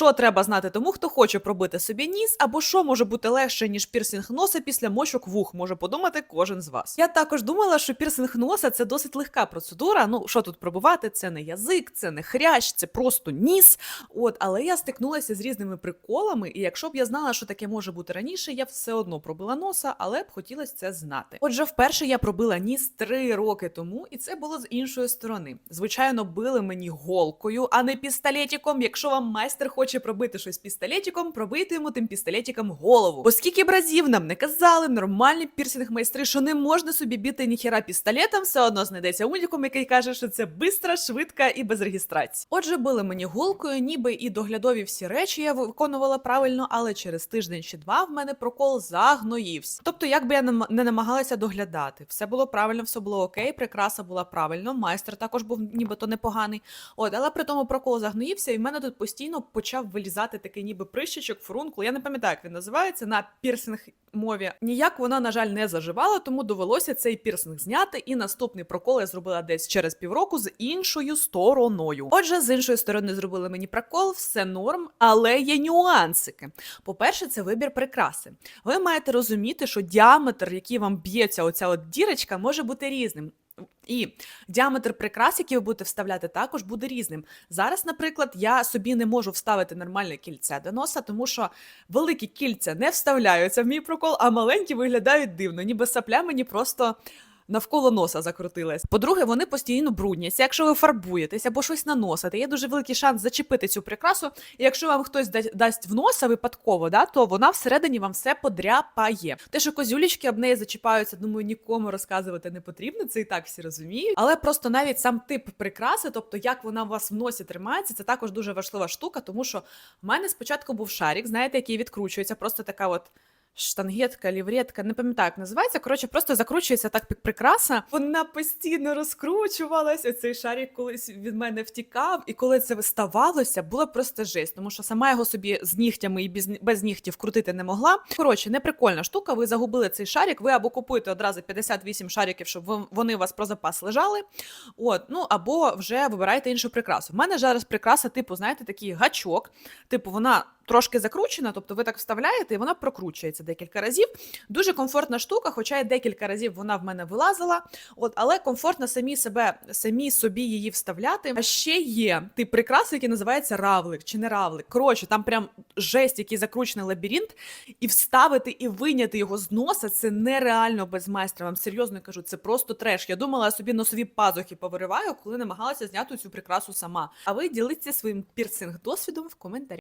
що треба знати тому, хто хоче пробити собі ніс, або що може бути легше, ніж пірсинг носа після мочок вух, може подумати кожен з вас. Я також думала, що пірсинг носа це досить легка процедура. Ну, що тут пробувати? Це не язик, це не хрящ, це просто ніс. От, але я стикнулася з різними приколами, і якщо б я знала, що таке може бути раніше, я все одно пробила носа, але б хотілося це знати. Отже, вперше я пробила ніс три роки тому, і це було з іншої сторони. Звичайно, били мені голкою, а не пістолетиком. Якщо вам майстер хоче пробити щось пістолетиком, пробийте йому тим пістолетиком голову. Бо скільки б разів нам не казали нормальні пірсинг майстри, що не можна собі біти ніхіра пістолетом, все одно знайдеться унікум, який каже, що це бистра, швидка і без реєстрації. Отже, били мені голкою, ніби і доглядові всі речі я виконувала правильно, але через тиждень чи два в мене прокол загноївся. Тобто, як би я не намагалася доглядати, все було правильно, все було окей, прикраса була правильно, майстер також був нібито непоганий. От, але при тому прокол загноївся, і в мене тут постійно почав вилізати такий ніби прищичок, фурункул. Я не пам'ятаю, як він називається на пірсинг мові. Ніяк вона, на жаль, не заживала, тому довелося цей пірсинг зняти. І наступний прокол я зробила десь через півроку з іншою стороною. Отже, з іншої сторони зробили мені прокол, все норм, але є нюансики. По-перше, це вибір прикраси. Ви маєте розуміти, що діаметр, який вам б'ється, оця от дірочка, може бути різним. І діаметр прикрас, які ви будете вставляти, також буде різним. Зараз, наприклад, я собі не можу вставити нормальне кільце до носа, тому що великі кільця не вставляються в мій прокол, а маленькі виглядають дивно, ніби сапля мені просто. Навколо носа закрутилась. По-друге, вони постійно брудняться. Якщо ви фарбуєтесь або щось наносите, є дуже великий шанс зачепити цю прикрасу. І якщо вам хтось да- дасть в носа випадково, да, то вона всередині вам все подряпає. Те, що козюлічки об неї зачіпаються, думаю, нікому розказувати не потрібно. Це і так всі розуміють. Але просто навіть сам тип прикраси, тобто як вона у вас в носі тримається, це також дуже важлива штука, тому що в мене спочатку був шарик, знаєте, який відкручується, просто така от. Штангетка, лівретка, не пам'ятаю, як називається. Коротше, просто закручується так прикраса. Вона постійно розкручувалася. Цей шарик колись від мене втікав, і коли це ставалося, було просто жесть, тому що сама його собі з нігтями і без, без нігтів крутити не могла. Коротше, неприкольна штука. Ви загубили цей шарик. Ви або купуєте одразу 58 шариків, щоб вони у вас про запас лежали. От, ну або вже вибираєте іншу прикрасу. У мене зараз прикраса, типу, знаєте, такий гачок. Типу, вона трошки закручена, тобто ви так вставляєте, і вона прокручується декілька разів. Дуже комфортна штука, хоча й декілька разів вона в мене вилазила. От, але комфортно самі себе, самі собі її вставляти. А ще є тип прикраси, який називається равлик чи не равлик. Коротше, там прям жесть, який закручений лабіринт, і вставити і виняти його з носа це нереально без майстра. Вам серйозно кажу, це просто треш. Я думала, я собі носові пазухи повириваю, коли намагалася зняти цю прикрасу сама. А ви діліться своїм пірсинг досвідом в коментарях.